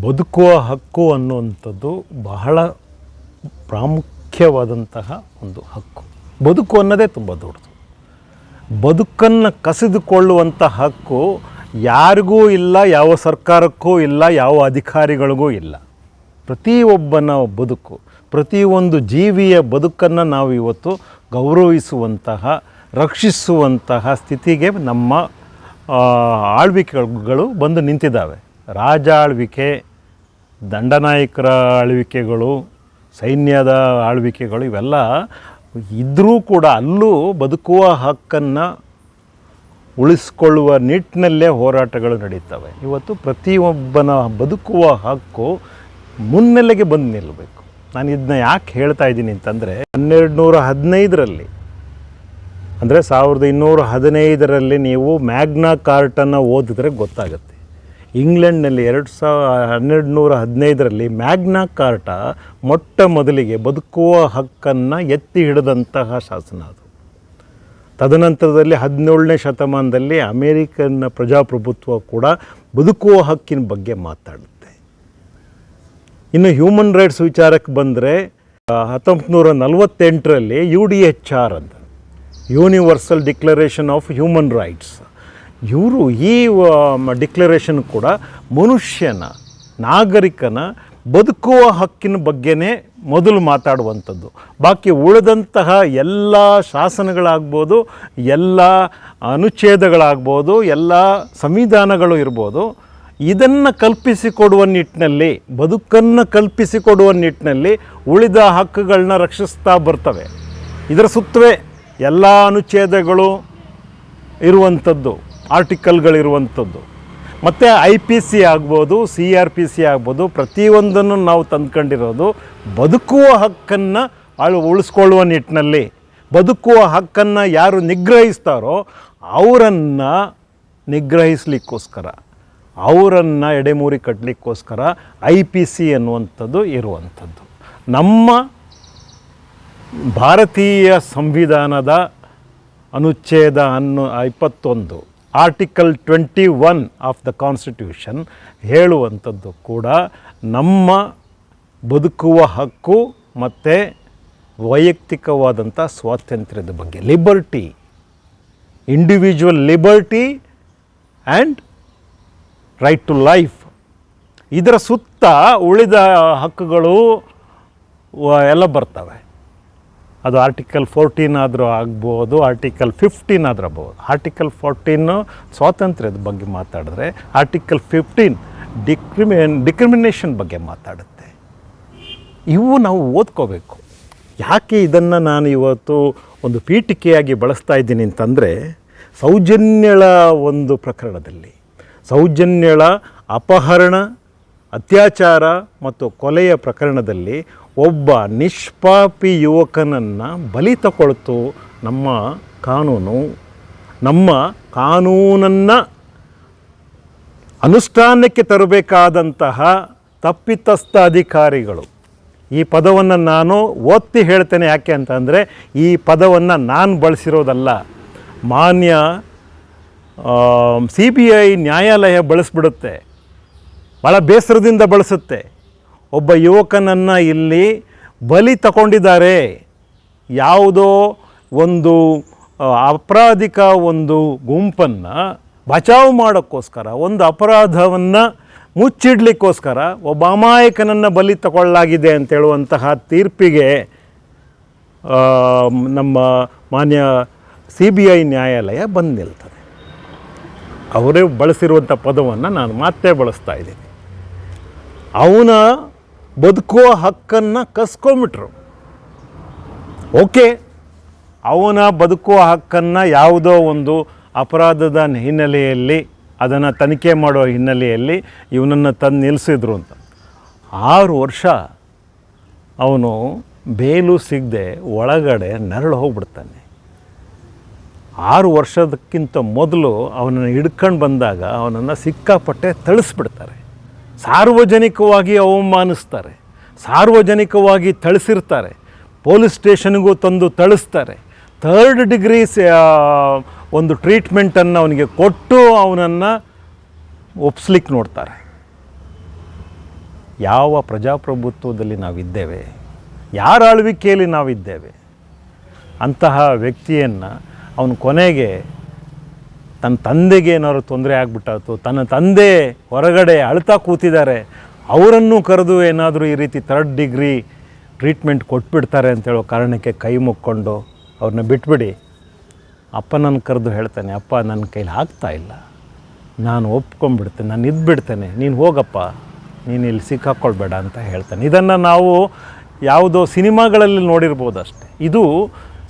ಬದುಕುವ ಹಕ್ಕು ಅನ್ನುವಂಥದ್ದು ಬಹಳ ಪ್ರಾಮುಖ್ಯವಾದಂತಹ ಒಂದು ಹಕ್ಕು. ಬದುಕು ಅನ್ನೋದೇ ತುಂಬ ದೊಡ್ಡದು. ಬದುಕನ್ನು ಕಸಿದುಕೊಳ್ಳುವಂಥ ಹಕ್ಕು ಯಾರಿಗೂ ಇಲ್ಲ, ಯಾವ ಸರ್ಕಾರಕ್ಕೂ ಇಲ್ಲ, ಯಾವ ಅಧಿಕಾರಿಗಳಿಗೂ ಇಲ್ಲ. ಪ್ರತಿಯೊಬ್ಬನ ಬದುಕು, ಪ್ರತಿಯೊಂದು ಜೀವಿಯ ಬದುಕನ್ನು ನಾವು ಇವತ್ತು ಗೌರವಿಸುವಂತಹ, ರಕ್ಷಿಸುವಂತಹ ಸ್ಥಿತಿಗೆ ನಮ್ಮ ಆಳ್ವಿಕೆಗಳು ಬಂದು ನಿಂತಿದ್ದಾವೆ. ರಾಜ ಆಳ್ವಿಕೆ, ದಂಡನಾಯಕರ ಆಳ್ವಿಕೆಗಳು, ಸೈನ್ಯದ ಆಳ್ವಿಕೆಗಳು ಇವೆಲ್ಲ ಇದ್ದರೂ ಕೂಡ ಅಲ್ಲೂ ಬದುಕುವ ಹಕ್ಕನ್ನು ಉಳಿಸ್ಕೊಳ್ಳುವ ನಿಟ್ಟಿನಲ್ಲೇ ಹೋರಾಟಗಳು ನಡೀತವೆ. ಇವತ್ತು ಪ್ರತಿಯೊಬ್ಬನ ಬದುಕುವ ಹಕ್ಕು ಮುನ್ನೆಲೆಗೆ ಬಂದು ನಿಲ್ಲಬೇಕು ನಾನು ಇದನ್ನ ಯಾಕೆ ಹೇಳ್ತಾ ಇದ್ದೀನಿ ಅಂತಂದರೆ ಹನ್ನೆರಡು ನೂರ ಹದಿನೈದರಲ್ಲಿ ಅಂದರೆ ಸಾವಿರದ ಇನ್ನೂರ ಹದಿನೈದರಲ್ಲಿ ನೀವು ಮ್ಯಾಗ್ನಾ ಕಾರ್ಟನ್ನು ಓದಿದ್ರೆ ಗೊತ್ತಾಗುತ್ತೆ. ಇಂಗ್ಲೆಂಡ್ನಲ್ಲಿ ಎರಡು ಸಾವಿರ ಹನ್ನೆರಡು ನೂರ ಹದಿನೈದರಲ್ಲಿ ಮ್ಯಾಗ್ನಾ ಕಾರ್ಟ ಮೊಟ್ಟ ಮೊದಲಿಗೆ ಬದುಕುವ ಹಕ್ಕನ್ನು ಎತ್ತಿ ಹಿಡಿದಂತಹ ಶಾಸನ ಅದು. ತದನಂತರದಲ್ಲಿ ಹದಿನೇಳನೇ ಶತಮಾನದಲ್ಲಿ ಅಮೇರಿಕನ್ ಪ್ರಜಾಪ್ರಭುತ್ವ ಕೂಡ ಬದುಕುವ ಹಕ್ಕಿನ ಬಗ್ಗೆ ಮಾತಾಡುತ್ತೆ. ಇನ್ನು ಹ್ಯೂಮನ್ ರೈಟ್ಸ್ ವಿಚಾರಕ್ಕೆ ಬಂದರೆ ಹತ್ತೊಂಬತ್ತು ನೂರ ನಲವತ್ತೆಂಟರಲ್ಲಿ ಯು ಡಿ ಎಚ್ ಆರ್ ಅಂತ universal declaration of human rights ಇವರು ಈ ಡಿಕ್ಲರೇಷನ್ ಕೂಡ ಮನುಷ್ಯನ, ನಾಗರಿಕನ ಬದುಕುವ ಹಕ್ಕಿನ ಬಗ್ಗೆನೇ ಮೊದಲು ಮಾತಾಡುವಂಥದ್ದು. ಬಾಕಿ ಉಳಿದಂತಹ ಎಲ್ಲ ಶಾಸನಗಳಾಗ್ಬೋದು, ಎಲ್ಲ ಅನುಚ್ಛೇದಗಳಾಗ್ಬೋದು, ಎಲ್ಲ ಸಂವಿಧಾನಗಳು ಇರ್ಬೋದು, ಇದನ್ನು ಕಲ್ಪಿಸಿಕೊಡುವ ನಿಟ್ಟಿನಲ್ಲಿ, ಬದುಕನ್ನು ಕಲ್ಪಿಸಿಕೊಡುವ ನಿಟ್ಟಿನಲ್ಲಿ ಉಳಿದ ಹಕ್ಕುಗಳನ್ನ ರಕ್ಷಿಸ್ತಾ ಬರ್ತವೆ. ಇದರ ಸುತ್ತವೇ ಎಲ್ಲ ಅನುಚ್ಛೇದಗಳು ಇರುವಂಥದ್ದು. ಆರ್ಟಿಕಲ್ಗಳಿರುವಂಥದ್ದು. ಮತ್ತು ಐ ಪಿ ಸಿ ಆಗ್ಬೋದು, ಸಿ ಆರ್ ಪಿ ಸಿ ಆಗ್ಬೋದು, ಪ್ರತಿಯೊಂದನ್ನು ನಾವು ತಂದ್ಕೊಂಡಿರೋದು ಬದುಕುವ ಹಕ್ಕನ್ನು ಅಳು ಉಳಿಸ್ಕೊಳ್ಳುವ ನಿಟ್ಟಿನಲ್ಲಿ. ಬದುಕುವ ಹಕ್ಕನ್ನು ಯಾರು ನಿಗ್ರಹಿಸ್ತಾರೋ ಅವರನ್ನು ನಿಗ್ರಹಿಸ್ಲಿಕ್ಕೋಸ್ಕರ, ಅವರನ್ನು ಎಡೆಮೂರಿ ಕಟ್ಟಲಿಕ್ಕೋಸ್ಕರ ಐ ಪಿ ಸಿ ಅನ್ನುವಂಥದ್ದು ಇರುವಂಥದ್ದು. ನಮ್ಮ ಭಾರತೀಯ ಸಂವಿಧಾನದ ಅನುಚ್ಛೇದ ಅನ್ನು ಇಪ್ಪತ್ತೊಂದು article twenty one of the constitution ಹೇಳುವಂಥದ್ದು ಕೂಡ ನಮ್ಮ ಬದುಕುವ ಹಕ್ಕು ಮತ್ತು ವೈಯಕ್ತಿಕವಾದಂಥ ಸ್ವಾತಂತ್ರ್ಯದ ಬಗ್ಗೆ. Liberty individual liberty and right to life ಇದರ ಸುತ್ತ ಉಳಿದ ಹಕ್ಕುಗಳು ಎಲ್ಲ ಬರ್ತವೆ. ಅದು ಆರ್ಟಿಕಲ್ ಫೋರ್ಟೀನ್ ಆದರೂ ಆಗ್ಬೋದು ಆರ್ಟಿಕಲ್ ಫಿಫ್ಟೀನ್ ಆದರೂ ಆಗ್ಬೋದು. ಆರ್ಟಿಕಲ್ ಫೋರ್ಟೀನು ಸ್ವಾತಂತ್ರ್ಯದ ಬಗ್ಗೆ ಮಾತಾಡಿದ್ರೆ ಆರ್ಟಿಕಲ್ ಫಿಫ್ಟೀನ್ ಡಿಕ್ರಿಮಿನ್ ಡಿಕ್ರಿಮಿನೇಷನ್ ಬಗ್ಗೆ ಮಾತಾಡುತ್ತೆ. ಇವು ನಾವು ಓದ್ಕೋಬೇಕು. ಯಾಕೆ ಇದನ್ನು ನಾನು ಇವತ್ತು ಒಂದು ಪೀಠಿಕೆಯಾಗಿ ಬಳಸ್ತಾ ಇದ್ದೀನಿ ಅಂತಂದರೆ, ಸೌಜನ್ಯಳ ಒಂದು ಪ್ರಕರಣದಲ್ಲಿ. ಸೌಜನ್ಯಳ ಅಪಹರಣ, ಅತ್ಯಾಚಾರ ಮತ್ತು ಕೊಲೆಯ ಪ್ರಕರಣದಲ್ಲಿ ಒಬ್ಬ ನಿಷ್ಪಾಪಿ ಯುವಕನನ್ನು ಬಲಿ ತಗೊಳ್ತು ನಮ್ಮ ಕಾನೂನು. ನಮ್ಮ ಕಾನೂನನ್ನು ಅನುಷ್ಠಾನಕ್ಕೆ ತರಬೇಕಾದಂತಹ ತಪ್ಪಿತಸ್ಥ ಅಧಿಕಾರಿಗಳು. ಈ ಪದವನ್ನು ನಾನು ಒತ್ತಿ ಹೇಳ್ತೇನೆ ಯಾಕೆ ಅಂತಂದರೆ ಈ ಪದವನ್ನು ನಾನು ಬಳಸಿರೋದಲ್ಲ. ಮಾನ್ಯ ಸಿ ಬಿ ಐ ನ್ಯಾಯಾಲಯ ಬಳಸ್ಬಿಡುತ್ತೆ. ಭಾಳ ಬೇಸರದಿಂದ ಬಳಸುತ್ತೆ. ಒಬ್ಬ ಯುವಕನನ್ನು ಇಲ್ಲಿ ಬಲಿ ತಗೊಂಡಿದ್ದಾರೆ ಯಾವುದೋ ಒಂದು ಅಪರಾಧಿಕ ಒಂದು ಗುಂಪನ್ನು ಬಚಾವ್ ಮಾಡೋಕ್ಕೋಸ್ಕರ, ಒಂದು ಅಪರಾಧವನ್ನು ಮುಚ್ಚಿಡ್ಲಿಕ್ಕೋಸ್ಕರ ಒಬ್ಬ ಅಮಾಯಕನನ್ನು ಬಲಿ ತಗೊಳ್ಳಲಾಗಿದೆ ಅಂತ ಹೇಳುವಂತಹ ತೀರ್ಪಿಗೆ ನಮ್ಮ ಮಾನ್ಯ ಸಿ ಬಿ ಐ ನ್ಯಾಯಾಲಯ ಬಂದು ನಿಲ್ತದೆ. ಅವರೇ ಬಳಸಿರುವಂಥ ಪದವನ್ನು ನಾನು ಮತ್ತೆ ಬಳಸ್ತಾ ಇದ್ದೀನಿ. ಅವನ ಬದುಕುವ ಹಕ್ಕನ್ನು ಕಸ್ಕೊಂಬಿಟ್ರು ಓಕೆ, ಅವನ ಬದುಕುವ ಹಕ್ಕನ್ನು ಯಾವುದೋ ಒಂದು ಅಪರಾಧದ ಹಿನ್ನೆಲೆಯಲ್ಲಿ, ಅದನ್ನು ತನಿಖೆ ಮಾಡೋ ಹಿನ್ನೆಲೆಯಲ್ಲಿ ಇವನನ್ನು ತಂದು ನಿಲ್ಲಿಸಿದ್ರು ಅಂತ. ಆರು ವರ್ಷ ಅವನು ಬೇಲು ಸಿಗದೆ ಒಳಗಡೆ ನರಳು ಹೋಗ್ಬಿಡ್ತಾನೆ. ಆರು ವರ್ಷದಕ್ಕಿಂತ ಮೊದಲು ಅವನನ್ನು ಹಿಡ್ಕೊಂಡು ಬಂದಾಗ ಅವನನ್ನು ಸಿಕ್ಕಾಪಟ್ಟೆ ಥಳಿಸ್ಬಿಡ್ತಾರೆ. ಸಾರ್ವಜನಿಕವಾಗಿ ಅವಮಾನಿಸ್ತಾರೆ, ಸಾರ್ವಜನಿಕವಾಗಿ ಥಳಿಸಿರ್ತಾರೆ, ಪೊಲೀಸ್ ಸ್ಟೇಷನ್ಗೂ ತಂದು ಥಳಿಸ್ತಾರೆ. ಥರ್ಡ್ ಡಿಗ್ರಿ ಒಂದು ಟ್ರೀಟ್ಮೆಂಟನ್ನು ಅವನಿಗೆ ಕೊಟ್ಟು ಅವನನ್ನು ಒಪ್ಸ್ಲಿಕ್ಕೆ ನೋಡ್ತಾರೆ. ಯಾವ ಪ್ರಜಾಪ್ರಭುತ್ವದಲ್ಲಿ ನಾವಿದ್ದೇವೆ, ಯಾರ ಆಳ್ವಿಕೆಯಲ್ಲಿ ನಾವಿದ್ದೇವೆ, ಅಂತಹ ವ್ಯಕ್ತಿಯನ್ನು ಅವನು ಕೊನೆಗೆ ತನ್ನ ತಂದೆಗೆ ಏನಾದ್ರು ತೊಂದರೆ ಆಗ್ಬಿಟ್ಟಾಯ್ತು, ತನ್ನ ತಂದೆ ಹೊರಗಡೆ ಅಳ್ತಾ ಕೂತಿದ್ದಾರೆ, ಅವರನ್ನು ಕರೆದು ಏನಾದರೂ ಈ ರೀತಿ ಥರ್ಡ್ ಡಿಗ್ರಿ ಟ್ರೀಟ್ಮೆಂಟ್ ಕೊಟ್ಬಿಡ್ತಾರೆ ಅಂತೇಳೋ ಕಾರಣಕ್ಕೆ ಕೈ ಮುಕ್ಕೊಂಡು ಅವ್ರನ್ನ ಬಿಟ್ಬಿಡಿ. ಅಪ್ಪ ನನ್ನ ಕರೆದು ಹೇಳ್ತಾನೆ, ಅಪ್ಪ, ನನ್ನ ಕೈಲಿ ಆಗ್ತಾ ಇಲ್ಲ. ನಾನು ಒಪ್ಕೊಂಡ್ಬಿಡ್ತೇನೆ, ನಾನು ಇದ್ಬಿಡ್ತೇನೆ. ನೀನು ಹೋಗಪ್ಪ. ನೀನು ಇಲ್ಲಿ ಸಿಕ್ಕಾಕ್ಕೊಳ್ಬೇಡ ಅಂತ ಹೇಳ್ತಾನೆ. ಇದನ್ನು ನಾವು ಯಾವುದೋ ಸಿನಿಮಾಗಳಲ್ಲಿ ನೋಡಿರ್ಬೋದು ಅಷ್ಟೆ ಇದು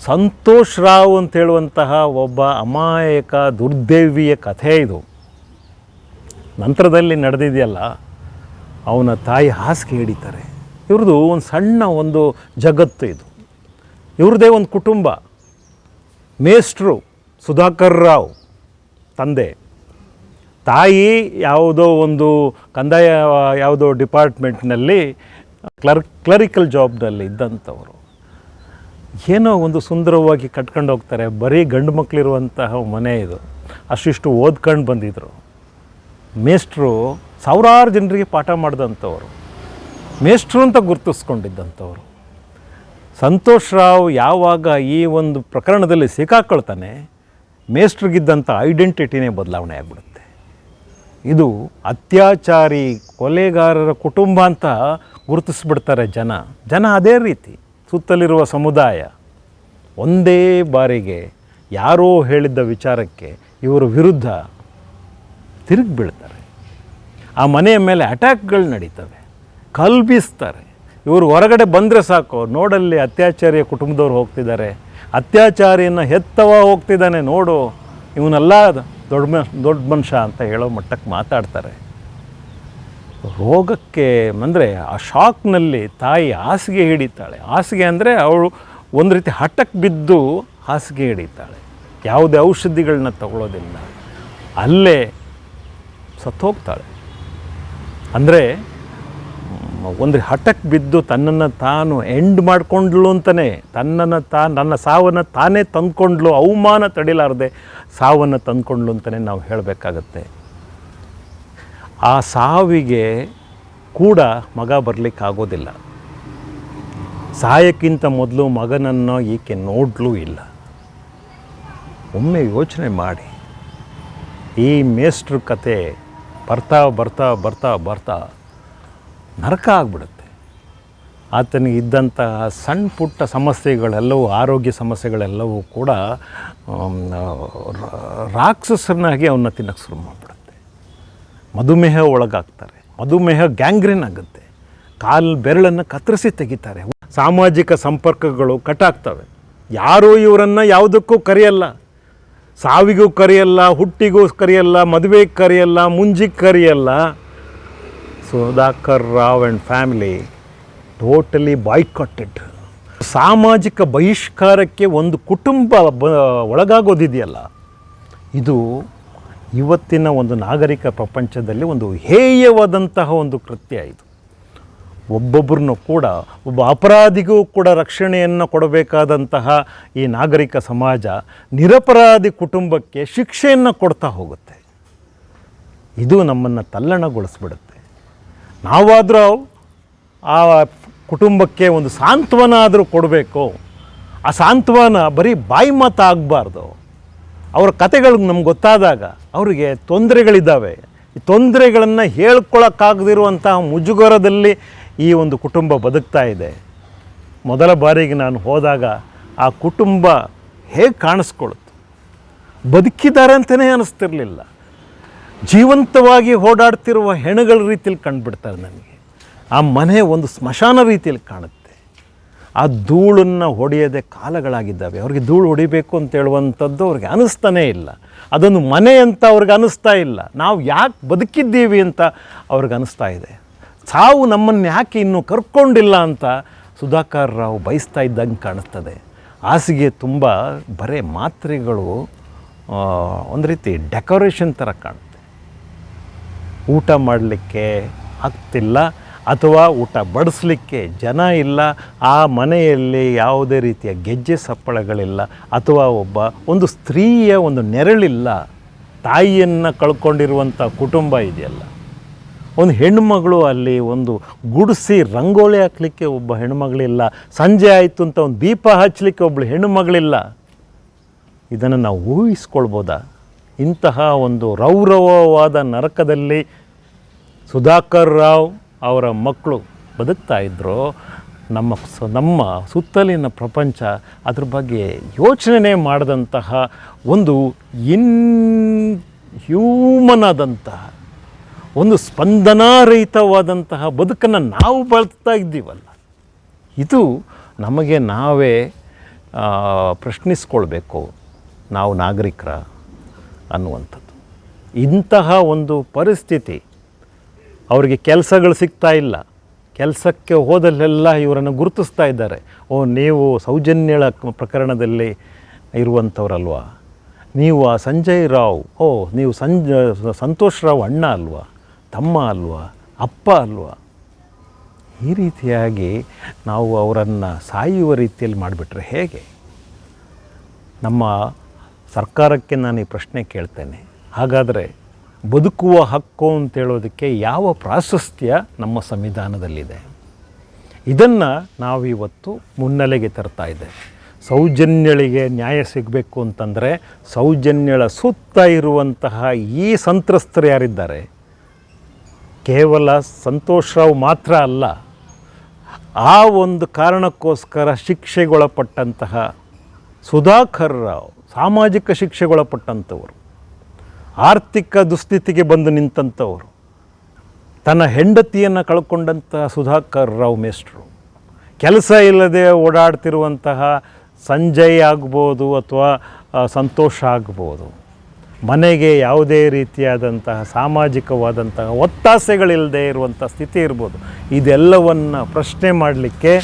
ಸಂತೋಷ್ ರಾವ್ ಅಂತ ಹೇಳುವಂತಹ ಒಬ್ಬ ಅಮಾಯಕ, ದುರ್ದೇವಿಯ ಕಥೆ ಇದು. ನಂತರದಲ್ಲಿ ನಡೆದಿದೆಯಲ್ಲ, ಅವನ ತಾಯಿ ಹಾಸಿಗೆ ಹಿಡಿತಾರೆ. ಇವ್ರದ್ದು ಒಂದು ಸಣ್ಣ ಒಂದು ಜಗತ್ತು ಇದು. ಇವ್ರದೇ ಒಂದು ಕುಟುಂಬ. ಮೇಸ್ಟ್ರು ಸುಧಾಕರ್ ರಾವ್ ತಂದೆ. ತಾಯಿ ಯಾವುದೋ ಒಂದು ಕಂದಾಯ, ಯಾವುದೋ ಡಿಪಾರ್ಟ್ಮೆಂಟ್ನಲ್ಲಿ ಕ್ಲರ್ ಕ್ಲರಿಕಲ್ ಜಾಬ್ನಲ್ಲಿ ಇದ್ದಂಥವರು. ಏನೋ ಒಂದು ಸುಂದರವಾಗಿ ಕಟ್ಕೊಂಡು ಹೋಗ್ತಾರೆ. ಬರೀ ಗಂಡು ಮಕ್ಕಳಿರುವಂತಹ ಮನೆ ಇದು. ಅಷ್ಟಿಷ್ಟು ಓದ್ಕೊಂಡು ಬಂದಿದ್ದರು ಮೇಷ್ಟ್ರು ಸಾವಿರಾರು ಜನರಿಗೆ ಪಾಠ ಮಾಡಿದಂಥವ್ರು. ಮೇಷ್ಟ್ರು ಅಂತ ಗುರುತಿಸ್ಕೊಂಡಿದ್ದಂಥವ್ರು. ಸಂತೋಷ್ ರಾವ್ ಯಾವಾಗ ಈ ಒಂದು ಪ್ರಕರಣದಲ್ಲಿ ಸಿಕ್ಕಾಕೊಳ್ತಾನೆ, ಮೇಷ್ಟ್ರಿಗಿದ್ದಂಥ ಐಡೆಂಟಿಟಿನೇ ಬದಲಾವಣೆ ಆಗಿಬಿಡುತ್ತೆ. ಇದು ಅತ್ಯಾಚಾರಿ ಕೊಲೆಗಾರರ ಕುಟುಂಬ ಅಂತ ಗುರುತಿಸ್ಬಿಡ್ತಾರೆ ಜನ. ಜನ ಅದೇ ರೀತಿ. ಸುತ್ತಲಿರುವ ಸಮುದಾಯ ಒಂದೇ ಬಾರಿಗೆ ಯಾರೋ ಹೇಳಿದ್ದ ವಿಚಾರಕ್ಕೆ ಇವರ ವಿರುದ್ಧ ತಿರುಗಿ ಬೀಳ್ತಾರೆ. ಆ ಮನೆಯ ಮೇಲೆ ಅಟ್ಯಾಕ್ಗಳು ನಡೀತವೆ. ಕಲ್ಪಿಸ್ತಾರೆ ಇವರು ಹೊರಗಡೆ ಬಂದರೆ ಸಾಕು. ನೋಡಲ್ಲಿ ಅತ್ಯಾಚಾರಿಯ ಕುಟುಂಬದವ್ರು ಹೋಗ್ತಿದ್ದಾರೆ. ಅತ್ಯಾಚಾರಿಯನ್ನು ಹೆತ್ತವ ಹೋಗ್ತಿದ್ದಾನೆ, ನೋಡು. ಇವನೆಲ್ಲ ದೊಡ್ಡ ದೊಡ್ಡ ಮನುಷ್ಯ ಅಂತ ಹೇಳೋ ಮಟ್ಟಕ್ಕೆ ಮಾತಾಡ್ತಾರೆ. ರೋಗಕ್ಕೆ ಅಂದರೆ ಆ ಶಾಕ್ನಲ್ಲಿ ತಾಯಿ ಹಾಸಿಗೆ ಹಿಡಿತಾಳೆ. ಹಾಸಿಗೆ ಅಂದರೆ ಅವಳು ಒಂದು ರೀತಿ ಹಠಕ್ಕೆ ಬಿದ್ದು ಹಾಸಿಗೆ ಹಿಡಿತಾಳೆ. ಯಾವುದೇ ಔಷಧಿಗಳನ್ನ ತಗೊಳ್ಳೋದಿಲ್ಲ ಅಲ್ಲೇ ಸತ್ತೋಗ್ತಾಳೆ. ಅಂದರೆ ಒಂದು ಹಠಕ್ಕೆ ಬಿದ್ದು ತನ್ನನ್ನು ತಾನು ಎಂಡ್ ಮಾಡಿಕೊಂಡ್ಳು ಅಂತಲೇ ತನ್ನನ್ನು ತಾ, ನನ್ನ ಸಾವನ್ನು ತಾನೇ ತಂದ್ಕೊಂಡ್ಲು ಅವಮಾನ ತಡಿಲಾರದೆ ಸಾವನ್ನು ತಂದ್ಕೊಂಡ್ಲು ಅಂತಲೇ ನಾವು ಹೇಳಬೇಕಾಗತ್ತೆ. ಆ ಸಾವಿಗೆ ಕೂಡ ಮಗ ಬರಲಿಕ್ಕಾಗೋದಿಲ್ಲ. ಸಾಯಕ್ಕಿಂತ ಮೊದಲು ಮಗನನ್ನು ಈಕೆ ನೋಡಲೂ ಇಲ್ಲ. ಒಮ್ಮೆ ಯೋಚನೆ ಮಾಡಿ. ಈ ಮೇಸ್ಟ್ರ ಕತೆ ಬರ್ತಾ ಬರ್ತಾ ಬರ್ತಾ ಬರ್ತಾ ನರಕ ಆಗ್ಬಿಡುತ್ತೆ. ಆತನಿಗೆ ಇದ್ದಂತಹ ಸಣ್ಣ ಪುಟ್ಟ ಸಮಸ್ಯೆಗಳೆಲ್ಲವೂ, ಆರೋಗ್ಯ ಸಮಸ್ಯೆಗಳೆಲ್ಲವೂ ಕೂಡ ರಾಕ್ಷಸನಾಗಿ ಅವನ್ನ ತಿನ್ನಕ್ಕೆ ಶುರು ಮಾಡಿಬಿಡುತ್ತೆ. ಮಧುಮೇಹ ಒಳಗಾಗ್ತಾರೆ. ಮಧುಮೇಹ ಗ್ಯಾಂಗ್ರೀನ್ ಆಗುತ್ತೆ. ಕಾಲು ಬೆರಳನ್ನು ಕತ್ತರಿಸಿ ತೆಗಿತಾರೆ. ಸಾಮಾಜಿಕ ಸಂಪರ್ಕಗಳು ಕಟ್ಟಾಗ್ತವೆ ಯಾರೂ ಇವರನ್ನು ಯಾವುದಕ್ಕೂ ಕರೆಯಲ್ಲ. ಸಾವಿಗೂ ಕರೆಯಲ್ಲ, ಹುಟ್ಟಿಗೂ ಕರೆಯಲ್ಲ ಮದುವೆಗೆ ಕರೆಯಲ್ಲ ಮುಂಜಿಗೆ ಕರೆಯಲ್ಲ. Sudhakar Rao and family totally boycotted ಸಾಮಾಜಿಕ ಬಹಿಷ್ಕಾರಕ್ಕೆ ಒಂದು ಕುಟುಂಬ ಬ ಒಳಗಾಗೋದಿದೆಯಲ್ಲ. ಇದು ಇವತ್ತಿನ ಒಂದು ನಾಗರಿಕ ಪ್ರಪಂಚದಲ್ಲಿ ಒಂದು ಹೇಯವಾದಂತಹ ಒಂದು ಕೃತ್ಯ ಇದು. ಒಬ್ಬೊಬ್ಬರನ್ನು ಕೂಡ, ಒಬ್ಬ ಅಪರಾಧಿಗೂ ಕೂಡ ರಕ್ಷಣೆಯನ್ನು ಕೊಡಬೇಕಾದಂತಹ ಈ ನಾಗರಿಕ ಸಮಾಜ ನಿರಪರಾಧಿ ಕುಟುಂಬಕ್ಕೆ ಶಿಕ್ಷೆಯನ್ನು ಕೊಡ್ತಾ ಹೋಗುತ್ತೆ. ಇದು ನಮ್ಮನ್ನು ತಲ್ಲಣಗೊಳಿಸ್ಬಿಡುತ್ತೆ. ನಾವಾದರೂ ಆ ಕುಟುಂಬಕ್ಕೆ ಒಂದು ಸಾಂತ್ವನ ಆದರೂ ಕೊಡಬೇಕು? ಆ ಸಾಂತ್ವನ ಬರೀ ಬಾಯಿ ಮಾತು ಆಗಬಾರ್ದು ಅವರ ಕತೆಗಳು ನಮ್ಗೆ ಗೊತ್ತಾದಾಗ ಅವರಿಗೆ ತೊಂದರೆಗಳಿದ್ದಾವೆ. ಈ ತೊಂದರೆಗಳನ್ನು ಹೇಳ್ಕೊಳಕ್ಕಾಗದಿರುವಂತಹ ಮುಜುಗರದಲ್ಲಿ ಈ ಒಂದು ಕುಟುಂಬ ಬದುಕ್ತಾ ಇದೆ. ಮೊದಲ ಬಾರಿಗೆ ನಾನು ಹೋದಾಗ ಆ ಕುಟುಂಬ ಹೇಗೆ ಕಾಣಿಸ್ಕೊಳ್ತು ಬದುಕಿದ್ದಾರೆ ಅಂತಲೇ ಅನಿಸ್ತಿರಲಿಲ್ಲ. ಜೀವಂತವಾಗಿ ಓಡಾಡ್ತಿರುವ ಹೆಣಗಳ ರೀತಿಯಲ್ಲಿ ಕಂಡುಬಿಡ್ತಾರೆ ನನಗೆ. ಆ ಮನೆ ಒಂದು ಸ್ಮಶಾನ ರೀತಿಯಲ್ಲಿ ಕಾಣುತ್ತೆ. ಆ ಧೂಳನ್ನು ಹೊಡೆಯದೆ ಕಾಲಗಳಾಗಿದ್ದಾವೆ. ಅವ್ರಿಗೆ ಧೂಳು ಹೊಡಿಬೇಕು ಅಂತ ಹೇಳುವಂಥದ್ದು ಅವ್ರಿಗೆ ಅನ್ನಿಸ್ತಾನೇ ಇಲ್ಲ. ಅದೊಂದು ಮನೆ ಅಂತ ಅವ್ರಿಗೆ ಅನ್ನಿಸ್ತಾ ಇಲ್ಲ. ನಾವು ಯಾಕೆ ಬದುಕಿದ್ದೀವಿ ಅಂತ ಅವ್ರಿಗೆ ಅನ್ನಿಸ್ತಾ ಇದೆ. ಸಾವು ನಮ್ಮನ್ನು ಯಾಕೆ ಇನ್ನೂ ಕರ್ಕೊಂಡಿಲ್ಲ ಅಂತ ಸುಧಾಕರ್ ರಾವ್ ಬಯಸ್ತಾ ಇದ್ದಂಗೆ ಕಾಣಿಸ್ತದೆ. ಹಾಸಿಗೆ ತುಂಬ ಬರೇ ಮಾತ್ರೆಗಳು ಒಂದು ರೀತಿ ಡೆಕೋರೇಷನ್ ಥರ ಕಾಣುತ್ತೆ. ಊಟ ಮಾಡಲಿಕ್ಕೆ ಆಗ್ತಿಲ್ಲ. ಅಥವಾ ಊಟ ಬಡಿಸ್ಲಿಕ್ಕೆ ಜನ ಇಲ್ಲ, ಆ ಮನೆಯಲ್ಲಿ ಯಾವುದೇ ರೀತಿಯ ಗೆಜ್ಜೆ ಸಪ್ಪಳಗಳಿಲ್ಲ ಅಥವಾ ಒಬ್ಬ ಒಂದು ಸ್ತ್ರೀಯ ಒಂದು ನೆರಳಿಲ್ಲ, ತಾಯಿಯನ್ನು ಕಳ್ಕೊಂಡಿರುವಂಥ ಕುಟುಂಬ ಇದೆಯಲ್ಲ. ಒಂದು ಹೆಣ್ಮಗಳು ಅಲ್ಲಿ ಒಂದು ಗುಡಿಸಿ ರಂಗೋಲಿ ಹಾಕ್ಲಿಕ್ಕೆ ಒಬ್ಬ ಹೆಣ್ಮಗಳಿಲ್ಲ, ಸಂಜೆ ಆಯಿತು ಅಂತ ಒಂದು ದೀಪ ಹಚ್ಚಲಿಕ್ಕೆ ಒಬ್ಬಳು ಹೆಣ್ಣುಮಗಳಿಲ್ಲ ಇದನ್ನು ನಾವು ಊಹಿಸ್ಕೊಳ್ಬೋದಾ? ಇಂತಹ ಒಂದು ರೌರವವಾದ ನರಕದಲ್ಲಿ ಸುಧಾಕರ್ ರಾವ್ ಅವರ ಮಕ್ಕಳು ಬದುಕ್ತಾ ಇದ್ದರು ನಮ್ಮ ಸ, ನಮ್ಮ ಸುತ್ತಲಿನ ಪ್ರಪಂಚ ಅದ್ರ ಬಗ್ಗೆ ಯೋಚನೆ ಮಾಡಿದಂತಹ ಒಂದು ಇನ್ ಹ್ಯೂಮನಾದಂತಹ, ಒಂದು ಸ್ಪಂದನಾರಹಿತವಾದಂತಹ ಬದುಕನ್ನು ನಾವು ಬಳಸ್ತಾ ಇದ್ದೀವಲ್ಲ. ಇದು ನಮಗೆ ನಾವೇ ಪ್ರಶ್ನಿಸ್ಕೊಳ್ಬೇಕು ನಾವು ನಾಗರಿಕರ ಅನ್ನುವಂಥದ್ದು. ಇಂತಹ ಒಂದು ಪರಿಸ್ಥಿತಿ ಅವರಿಗೆ ಕೆಲಸಗಳು ಸಿಗ್ತಾ ಇಲ್ಲ. ಕೆಲಸಕ್ಕೆ ಹೋದಲ್ಲೆಲ್ಲ ಇವರನ್ನು ಗುರುತಿಸ್ತಾ ಇದ್ದಾರೆ. ಓ, ನೀವು ಸೌಜನ್ಯಳ ಪ್ರಕರಣದಲ್ಲಿ ಇರುವಂಥವ್ರಲ್ವಾ? ನೀವು ಆ ಸಂಜಯ್ ರಾವ್, ಓ, ನೀವು ಸಂಜ, ಸಂತೋಷ್ ರಾವ್ ಅಣ್ಣ ಅಲ್ವಾ? ತಮ್ಮ ಅಲ್ವಾ? ಅಪ್ಪ ಅಲ್ವಾ? ಈ ರೀತಿಯಾಗಿ ನಾವು ಅವರನ್ನು ಸಾಯುವ ರೀತಿಯಲ್ಲಿ ಮಾಡಿಬಿಟ್ರೆ ಹೇಗೆ? ನಮ್ಮ ಸರ್ಕಾರಕ್ಕೆ ನಾನು ಈ ಪ್ರಶ್ನೆ ಕೇಳ್ತೇನೆ. ಹಾಗಾದರೆ ಬದುಕುವ ಹಕ್ಕು ಅಂತ ಹೇಳೋದಕ್ಕೆ ಯಾವ ಪ್ರಾಶಸ್ತ್ಯ ನಮ್ಮ ಸಂವಿಧಾನದಲ್ಲಿದೆ? ಇದನ್ನು ನಾವಿವತ್ತು ಮುನ್ನೆಲೆಗೆ ತರ್ತಾ ಇದ್ದೇವೆ. ಸೌಜನ್ಯಳಿಗೆ ನ್ಯಾಯ ಸಿಗಬೇಕು ಅಂತಂದರೆ ಸೌಜನ್ಯಳ ಸುತ್ತ ಇರುವಂತಹ ಈ ಸಂತ್ರಸ್ತರು ಯಾರಿದ್ದಾರೆ? ಕೇವಲ ಸಂತೋಷ್ ರಾವ್ ಮಾತ್ರ ಅಲ್ಲ, ಆ ಒಂದು ಕಾರಣಕ್ಕೋಸ್ಕರ ಶಿಕ್ಷೆಗೊಳಪಟ್ಟಂತಹ ಸುಧಾಕರ್ ರಾವ್, ಸಾಮಾಜಿಕ ಶಿಕ್ಷೆಗೊಳಪಟ್ಟಂಥವರು ಆರ್ಥಿಕ ದುಸ್ಥಿತಿಗೆ ಬಂದು ನಿಂತಂಥವರು ತನ್ನ ಹೆಂಡತಿಯನ್ನು ಕಳ್ಕೊಂಡಂತಹ ಸುಧಾಕರ್ ರಾವ್ ಮೇಷ್ಟ್ರು. ಕೆಲಸ ಇಲ್ಲದೆ ಓಡಾಡ್ತಿರುವಂತಹ ಸಂಜಯ್ ಆಗ್ಬೋದು ಅಥವಾ ಸಂತೋಷ ಆಗ್ಬೋದು. ಮನೆಗೆ ಯಾವುದೇ ರೀತಿಯಾದಂತಹ ಸಾಮಾಜಿಕವಾದಂತಹ ಒತ್ತಾಸೆಗಳಿಲ್ಲದೆ ಇರುವಂಥ ಸ್ಥಿತಿ ಇರ್ಬೋದು. ಇದೆಲ್ಲವನ್ನು ಪ್ರಶ್ನೆ ಮಾಡಲಿಕ್ಕೆ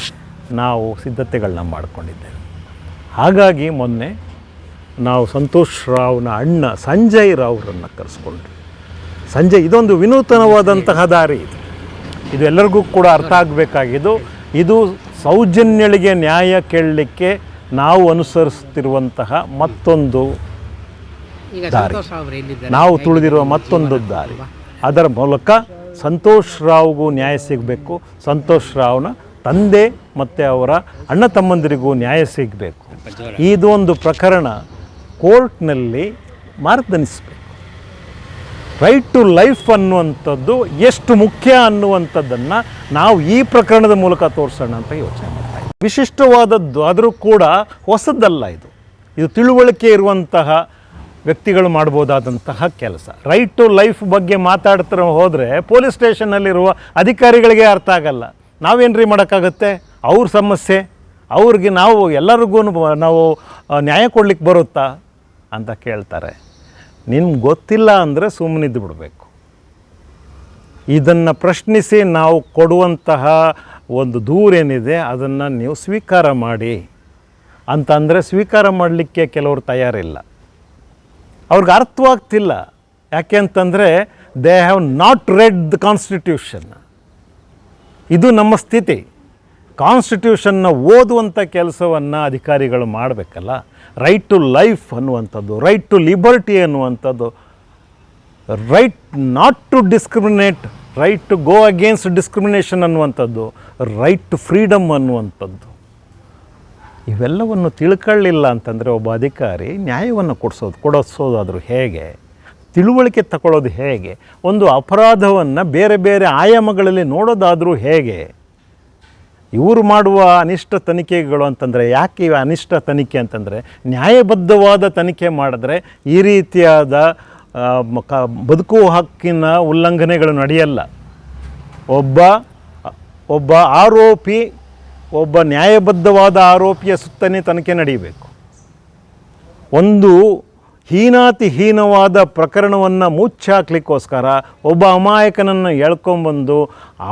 ನಾವು ಸಿದ್ಧತೆಗಳನ್ನ ಮಾಡಿಕೊಂಡಿದ್ದೇವೆ. ಹಾಗಾಗಿ ಮೊನ್ನೆ ನಾವು ಸಂತೋಷ್ ರಾವ್ನ ಅಣ್ಣ ಸಂಜಯ್ ರಾವ್ರನ್ನು ಕರೆಸ್ಕೊಂಡ್ರು ಸಂಜಯ್ ಇದೊಂದು ವಿನೂತನವಾದಂತಹ ದಾರಿ ಇದು. ಇದು ಎಲ್ಲರಿಗೂ ಕೂಡ ಅರ್ಥ ಆಗಬೇಕಾಗಿದ್ದು ಇದು ಸೌಜನ್ಯಳಿಗೆ ನ್ಯಾಯ ಕೇಳಲಿಕ್ಕೆ ನಾವು ಅನುಸರಿಸ್ತಿರುವಂತಹ ಮತ್ತೊಂದು ದಾರಿ. ನಾವು ತುಳಿದಿರುವ ಮತ್ತೊಂದು ದಾರಿ. ಅದರ ಮೂಲಕ ಸಂತೋಷ್ ರಾವ್ಗೂ ನ್ಯಾಯ ಸಿಗಬೇಕು ಸಂತೋಷ್ ರಾವ್ನ ತಂದೆ ಮತ್ತು ಅವರ ಅಣ್ಣ ತಮ್ಮಂದಿರಿಗೂ ನ್ಯಾಯ ಸಿಗಬೇಕು. ಇದೊಂದು ಪ್ರಕರಣ. ಕೋರ್ಟ್ನಲ್ಲಿ ಮಾರ್ಗದನಿಸಬೇಕು ರೈಟ್ ಟು ಲೈಫ್ ಅನ್ನುವಂಥದ್ದು ಎಷ್ಟು ಮುಖ್ಯ ಅನ್ನುವಂಥದ್ದನ್ನು ನಾವು ಈ ಪ್ರಕರಣದ ಮೂಲಕ ತೋರಿಸೋಣ ಅಂತ ಯೋಚನೆ ಮಾಡ್ತಾ. ವಿಶಿಷ್ಟವಾದದ್ದು ಆದರೂ ಕೂಡ ಹೊಸದಲ್ಲ ಇದು. ಇದು ತಿಳುವಳಿಕೆ ಇರುವಂತಹ ವ್ಯಕ್ತಿಗಳು ಮಾಡ್ಬೋದಾದಂತಹ ಕೆಲಸ. ರೈಟ್ ಟು ಲೈಫ್ ಬಗ್ಗೆ ಮಾತಾಡ್ತಾ ಹೋದರೆ ಪೊಲೀಸ್ ಸ್ಟೇಷನ್ನಲ್ಲಿರುವ ಅಧಿಕಾರಿಗಳಿಗೆ ಅರ್ಥ ಆಗಲ್ಲ. ನಾವೇನ್ರಿ ಮಾಡೋಕ್ಕಾಗತ್ತೆ? ಅವ್ರ ಸಮಸ್ಯೆ. ಅವ್ರಿಗೆ ನಾವು ಎಲ್ಲರಿಗೂ ನಾವು ನ್ಯಾಯ ಕೊಡ್ಲಿಕ್ಕೆ ಬರುತ್ತಾ? ಅಂತ ಕೇಳ್ತಾರೆ. ನಿಮ್ಗೆ ಗೊತ್ತಿಲ್ಲ ಅಂದರೆ ಸುಮ್ಮನಿದ್ದು ಬಿಡಬೇಕು ಇದನ್ನು ಪ್ರಶ್ನಿಸಿ ನಾವು ಕೊಡುವಂತಹ ಒಂದು ದೂರೇನಿದೆ ಅದನ್ನು ನೀವು ಸ್ವೀಕಾರ ಮಾಡಿ. ಅಂತಂದರೆ ಸ್ವೀಕಾರ ಮಾಡಲಿಕ್ಕೆ ಕೆಲವರು ತಯಾರಿಲ್ಲ. ಅವ್ರಿಗೆ ಅರ್ಥವಾಗ್ತಿಲ್ಲ. ಯಾಕೆ ಅಂತಂದರೆ they have not read the constitution ಇದು ನಮ್ಮ ಸ್ಥಿತಿ. ಕಾನ್ಸ್ಟಿಟ್ಯೂಷನ್ನ ಓದುವಂಥ ಕೆಲಸವನ್ನು ಅಧಿಕಾರಿಗಳು ಮಾಡಬೇಕಲ್ಲ. ರೈಟ್ ಟು ಲೈಫ್ ಅನ್ನುವಂಥದ್ದು ರೈಟ್ ಟು ಲಿಬರ್ಟಿ ಅನ್ನುವಂಥದ್ದು. Right not to discriminate right to go against discrimination ಅನ್ನುವಂಥದ್ದು ರೈಟ್ ಟು ಫ್ರೀಡಮ್ ಅನ್ನುವಂಥದ್ದು. ಇವೆಲ್ಲವನ್ನು ತಿಳ್ಕೊಳ್ಳಿಲ್ಲ ಅಂತಂದರೆ ಒಬ್ಬ ಅಧಿಕಾರಿ ನ್ಯಾಯವನ್ನು ಕೊಡಿಸೋದು, ಕೊಡಿಸೋದಾದರೂ ಹೇಗೆ? ತಿಳುವಳಿಕೆ ತಗೊಳ್ಳೋದು ಹೇಗೆ? ಒಂದು ಅಪರಾಧವನ್ನು ಬೇರೆ ಬೇರೆ ಆಯಾಮಗಳಲ್ಲಿ ನೋಡೋದಾದರೂ ಹೇಗೆ? ಇವರು ಮಾಡುವ ಅನಿಷ್ಟ ತನಿಖೆಗಳು ಅಂತಂದರೆ, ಯಾಕೆ ಇವ ಅನಿಷ್ಟ ತನಿಖೆ ಅಂತಂದರೆ, ನ್ಯಾಯಬದ್ಧವಾದ ತನಿಖೆ ಮಾಡಿದ್ರೆ ಈ ರೀತಿಯಾದ ಕ, ಬದುಕುವ ಹಕ್ಕಿನ ಉಲ್ಲಂಘನೆಗಳು ನಡೆಯಲ್ಲ. ಒಬ್ಬ ಒಬ್ಬ ಆರೋಪಿ, ಒಬ್ಬ ನ್ಯಾಯಬದ್ಧವಾದ ಆರೋಪಿಯ ಸುತ್ತನೇ ತನಿಖೆ ನಡೆಯಬೇಕು. ಒಂದು ಹೀನಾತಿ ಹೀನವಾದ ಪ್ರಕರಣವನ್ನು ಮುಚ್ಚಾಕ್ಲಿಕ್ಕೋಸ್ಕರ ಒಬ್ಬ ಅಮಾಯಕನನ್ನು ಎಳ್ಕೊಂಬಂದು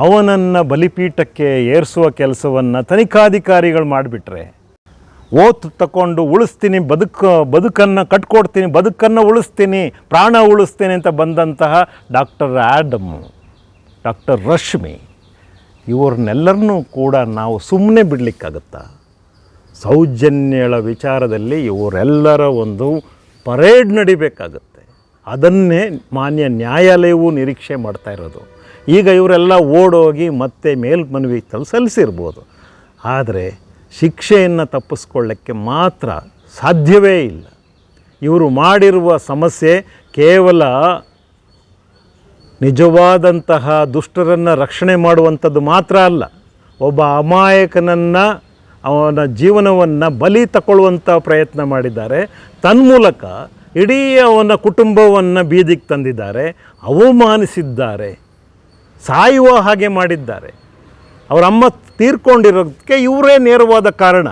ಅವನನ್ನು ಬಲಿಪೀಠಕ್ಕೆ ಏರಿಸುವ ಕೆಲಸವನ್ನು ತನಿಖಾಧಿಕಾರಿಗಳು ಮಾಡಿಬಿಟ್ರೆ. ಓತ್ ತಕೊಂಡು ಉಳಿಸ್ತೀನಿ, ಬದುಕು, ಬದುಕನ್ನು ಕಟ್ಕೊಡ್ತೀನಿ, ಬದುಕನ್ನು ಉಳಿಸ್ತೀನಿ, ಪ್ರಾಣ ಉಳಿಸ್ತೀನಿ ಅಂತ ಬಂದಂತಹ ಡಾಕ್ಟರ್ ಆ್ಯಡಮ್ ಡಾಕ್ಟರ್ ರಶ್ಮಿ, ಇವ್ರನ್ನೆಲ್ಲರನ್ನೂ ಕೂಡ ನಾವು ಸುಮ್ಮನೆ ಬಿಡಲಿಕ್ಕಾಗತ್ತಾ? ಸೌಜನ್ಯಳ ವಿಚಾರದಲ್ಲಿ ಇವರೆಲ್ಲರ ಒಂದು ಪರೇಡ್ ನಡಿಬೇಕಾಗತ್ತೆ. ಅದನ್ನೇ ಮಾನ್ಯ ನ್ಯಾಯಾಲಯವೂ ನಿರೀಕ್ಷೆ ಮಾಡ್ತಾ ಇರೋದು. ಈಗ ಇವರೆಲ್ಲ ಓಡೋಗಿ ಮತ್ತೆ ಮೇಲ್ಮನವಿ ಸಲ್ಲಿಸಿರ್ಬೋದು. ಆದರೆ ಶಿಕ್ಷೆಯನ್ನು ತಪ್ಪಿಸ್ಕೊಳ್ಳೋಕ್ಕೆ ಮಾತ್ರ ಸಾಧ್ಯವೇ ಇಲ್ಲ. ಇವರು ಮಾಡಿರುವ ಸಮಸ್ಯೆ ಕೇವಲ ನಿಜವಾದಂತಹ ದುಷ್ಟರನ್ನು ರಕ್ಷಣೆ ಮಾಡುವಂಥದ್ದು ಮಾತ್ರ ಅಲ್ಲ. ಒಬ್ಬ ಅಮಾಯಕನನ್ನು ಅವನ ಜೀವನವನ್ನು ಬಲಿ ತಗೊಳ್ಳುವಂಥ ಪ್ರಯತ್ನ ಮಾಡಿದ್ದಾರೆ. ತನ್ಮೂಲಕ ಇಡೀ ಅವನ ಕುಟುಂಬವನ್ನು ಬೀದಿಗೆ ತಂದಿದ್ದಾರೆ. ಅವಮಾನಿಸಿದ್ದಾರೆ. ಸಾಯುವ ಹಾಗೆ ಮಾಡಿದ್ದಾರೆ. ಅವರ ಅಮ್ಮ ತೀರ್ಕೊಂಡಿರೋದಕ್ಕೆ ಇವರೇ ನೇರವಾದ ಕಾರಣ.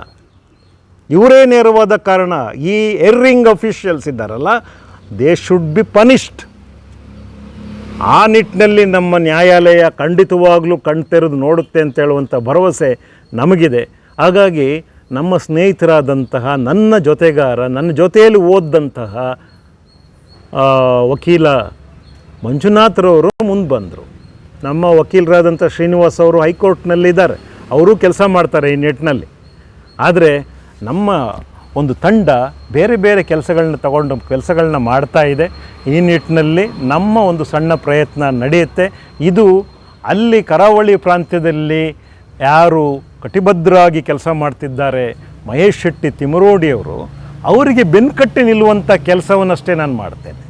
ಇವರೇ ನೇರವಾದ ಕಾರಣ. ಈ ಎರ್ರಿಂಗ್ ಅಫಿಷಿಯಲ್ಸ್ ಇದ್ದಾರಲ್ಲ ದೇ ಶುಡ್ ಬಿ ಪನಿಷ್ಡ್ ಆ ನಿಟ್ಟಿನಲ್ಲಿ ನಮ್ಮ ನ್ಯಾಯಾಲಯ ಖಂಡಿತವಾಗಲೂ ಕಣ್ತೆರೆದು ನೋಡುತ್ತೆ ಅಂತ ಹೇಳುವಂಥ ಭರವಸೆ ನಮಗಿದೆ. ಹಾಗಾಗಿ ನಮ್ಮ ಸ್ನೇಹಿತರಾದಂತಹ ನನ್ನ ಜೊತೆಗಾರ, ನನ್ನ ಜೊತೆಯಲ್ಲಿ ಓದಿದಂತಹ ವಕೀಲ ಮಂಜುನಾಥ್ರವರು ಮುಂದೆ ಬಂದರು. ನಮ್ಮ ವಕೀಲರಾದಂಥ ಶ್ರೀನಿವಾಸ್ ಅವರು ಹೈಕೋರ್ಟ್ನಲ್ಲಿದ್ದಾರೆ ಅವರು ಕೆಲಸ ಮಾಡ್ತಾರೆ ಈ ನಿಟ್ಟಿನಲ್ಲಿ ಆದರೆ ನಮ್ಮ ಒಂದು ತಂಡ ಬೇರೆ ಬೇರೆ ಕೆಲಸಗಳನ್ನ ತಗೊಂಡು ಕೆಲಸಗಳನ್ನ ಮಾಡ್ತಾ ಇದೆ. ಈ ನಿಟ್ಟಿನಲ್ಲಿ ನಮ್ಮ ಒಂದು ಸಣ್ಣ ಪ್ರಯತ್ನ ನಡೆಯುತ್ತೆ. ಇದು ಅಲ್ಲಿ ಕರಾವಳಿ ಪ್ರಾಂತ್ಯದಲ್ಲಿ ಯಾರು ಕಟಿಬದ್ಧರಾಗಿ ಕೆಲಸ ಮಾಡ್ತಿದ್ದಾರೆ, ಮಹೇಶ್ ಶೆಟ್ಟಿ ತಿಮರೋಡಿಯವರು ಅವರಿಗೆ ಬೆನ್ಕಟ್ಟಿ ನಿಲ್ಲುವಂಥ ಕೆಲಸವನ್ನಷ್ಟೇ ನಾನು ಮಾಡ್ತೇನೆ.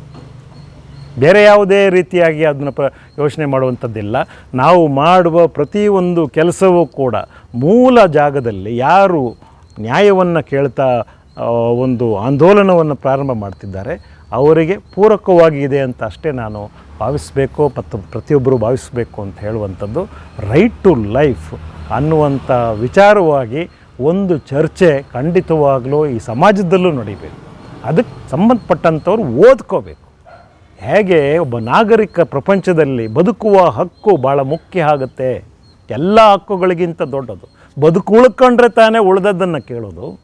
ಬೇರೆ ಯಾವುದೇ ರೀತಿಯಾಗಿ ಅದನ್ನು ಪ್ರ, ಯೋಚನೆ ಮಾಡುವಂಥದ್ದಿಲ್ಲ. ನಾವು ಮಾಡುವ ಪ್ರತಿಯೊಂದು ಕೆಲಸವೂ ಕೂಡ ಮೂಲ ಜಾಗದಲ್ಲಿ ಯಾರು ನ್ಯಾಯವನ್ನು ಕೇಳ್ತಾ ಒಂದು ಆಂದೋಲನವನ್ನು ಪ್ರಾರಂಭ ಮಾಡ್ತಿದ್ದಾರೆ, ಅವರಿಗೆ ಪೂರಕವಾಗಿದೆ ಅಂತ ಅಷ್ಟೇ ನಾನು ಭಾವಿಸಬೇಕು, ಮತ್ತು ಪ್ರತಿಯೊಬ್ಬರು ಭಾವಿಸಬೇಕು ಅಂತ ಹೇಳುವಂಥದ್ದು. ರೈಟ್ ಟು ಲೈಫ್ ಅನ್ನುವಂಥ ವಿಚಾರವಾಗಿ ಒಂದು ಚರ್ಚೆ ಖಂಡಿತವಾಗಲೂ ಈ ಸಮಾಜದಲ್ಲೂ ನಡಿಬೇಕು. ಅದಕ್ಕೆ ಸಂಬಂಧಪಟ್ಟಂಥವ್ರು ಓದ್ಕೋಬೇಕು. ಹೇಗೆ ಒಬ್ಬ ನಾಗರಿಕ ಪ್ರಪಂಚದಲ್ಲಿ ಬದುಕುವ ಹಕ್ಕು ಭಾಳ ಮುಖ್ಯ ಆಗುತ್ತೆ. ಎಲ್ಲ ಹಕ್ಕುಗಳಿಗಿಂತ ದೊಡ್ಡದು. ಬದುಕು ಉಳ್ಕೊಂಡ್ರೆ ತಾನೇ ಉಳ್ದದ್ದನ್ನು ಕೇಳೋದು.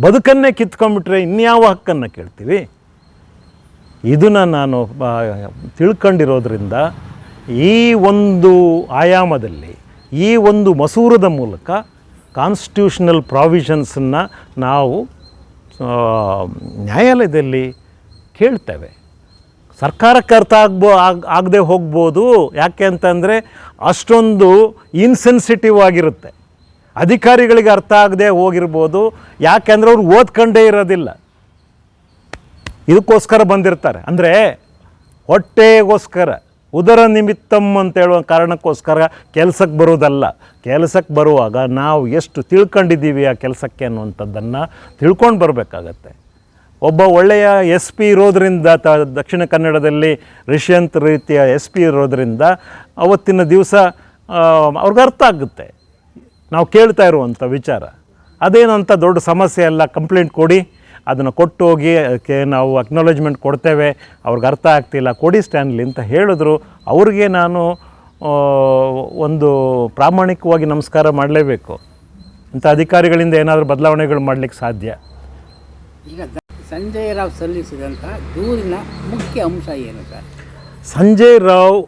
ಬದುಕನ್ನೇ ಕಿತ್ಕೊಂಡ್ಬಿಟ್ರೆ ಇನ್ಯಾವ ಹಕ್ಕನ್ನು ಕೇಳ್ತೀವಿ ಇದನ್ನು ನಾನು ತಿಳ್ಕೊಂಡಿರೋದ್ರಿಂದ ಈ ಒಂದು ಆಯಾಮದಲ್ಲಿ ಈ ಒಂದು ಮಸೂರದ ಮೂಲಕ ಕಾನ್ಸ್ಟಿಟ್ಯೂಷನಲ್ ಪ್ರಾವಿಷನ್ಸನ್ನು ನಾವು ನ್ಯಾಯಾಲಯದಲ್ಲಿ ಕೇಳ್ತೇವೆ. ಸರ್ಕಾರಕ್ಕೆ ಅರ್ಥ ಆಗ್ಬೋ, ಆಗ, ಆಗದೆ ಹೋಗ್ಬೋದು. ಯಾಕೆ ಅಂತಂದರೆ ಅಷ್ಟೊಂದು ಇನ್ಸೆನ್ಸಿಟಿವ್ ಆಗಿರುತ್ತೆ. ಅಧಿಕಾರಿಗಳಿಗೆ ಅರ್ಥ ಆಗದೆ ಹೋಗಿರ್ಬೋದು. ಯಾಕೆಂದ್ರೆ ಅವ್ರು ಓದ್ಕೊಂಡೇ ಇರೋದಿಲ್ಲ. ಇದಕ್ಕೋಸ್ಕರ ಬಂದಿರ್ತಾರೆ. ಅಂದರೆ ಹೊಟ್ಟೆಗೋಸ್ಕರ. ಉದರ ನಿಮಿತ್ತಮ್ ಅಂತ ಹೇಳುವ ಕಾರಣಕ್ಕೋಸ್ಕರ ಕೆಲಸಕ್ಕೆ ಬರೋದಲ್ಲ ಕೆಲಸಕ್ಕೆ ಬರುವಾಗ ನಾವು ಎಷ್ಟು ತಿಳ್ಕೊಂಡಿದ್ದೀವಿ ಆ ಕೆಲಸಕ್ಕೆ ಅನ್ನುವಂಥದ್ದನ್ನು ತಿಳ್ಕೊಂಡು ಬರಬೇಕಾಗತ್ತೆ. ಒಬ್ಬ ಒಳ್ಳೆಯ ಎಸ್ ಪಿ ಇರೋದರಿಂದ ತ ದಕ್ಷಿಣ ಕನ್ನಡದಲ್ಲಿ ರಿಷ್ಯಂತ್ ರೀತಿಯ ಎಸ್ ಪಿ ಇರೋದರಿಂದ ಅವತ್ತಿನ ದಿವಸ ಅವ್ರಿಗೆ ಅರ್ಥ ಆಗುತ್ತೆ. ನಾವು ಕೇಳ್ತಾ ಇರುವಂಥ ವಿಚಾರ. ಅದೇನಂತ ದೊಡ್ಡ ಸಮಸ್ಯೆ ಅಲ್ಲ, ಕಂಪ್ಲೇಂಟ್ ಕೊಡಿ. ಅದನ್ನು ಕೊಟ್ಟು ಹೋಗಿ ಅದಕ್ಕೆ ನಾವು ಅಕ್ನಾಲೇಜ್ಮೆಂಟ್ ಕೊಡ್ತೇವೆ. ಅವ್ರಿಗೆ ಅರ್ಥ ಆಗ್ತಿಲ್ಲ ಕೊಡಿ ಸ್ಟ್ಯಾನ್ಲಿ ಅಂತ ಹೇಳಿದ್ರು. ಅವ್ರಿಗೆ ನಾನು ಒಂದು ಪ್ರಾಮಾಣಿಕವಾಗಿ ನಮಸ್ಕಾರ ಮಾಡಲೇಬೇಕು. ಇಂಥ ಅಧಿಕಾರಿಗಳಿಂದ ಏನಾದರೂ ಬದಲಾವಣೆಗಳು ಮಾಡಲಿಕ್ಕೆ ಸಾಧ್ಯ? ಈಗ ಸಂಜಯ್ ರಾವ್ ಸಲ್ಲಿಸಿದಂಥ ದೂರಿನ ಮುಖ್ಯ ಅಂಶ ಏನು ಸರ್? ಸಂಜಯ್ ರಾವ್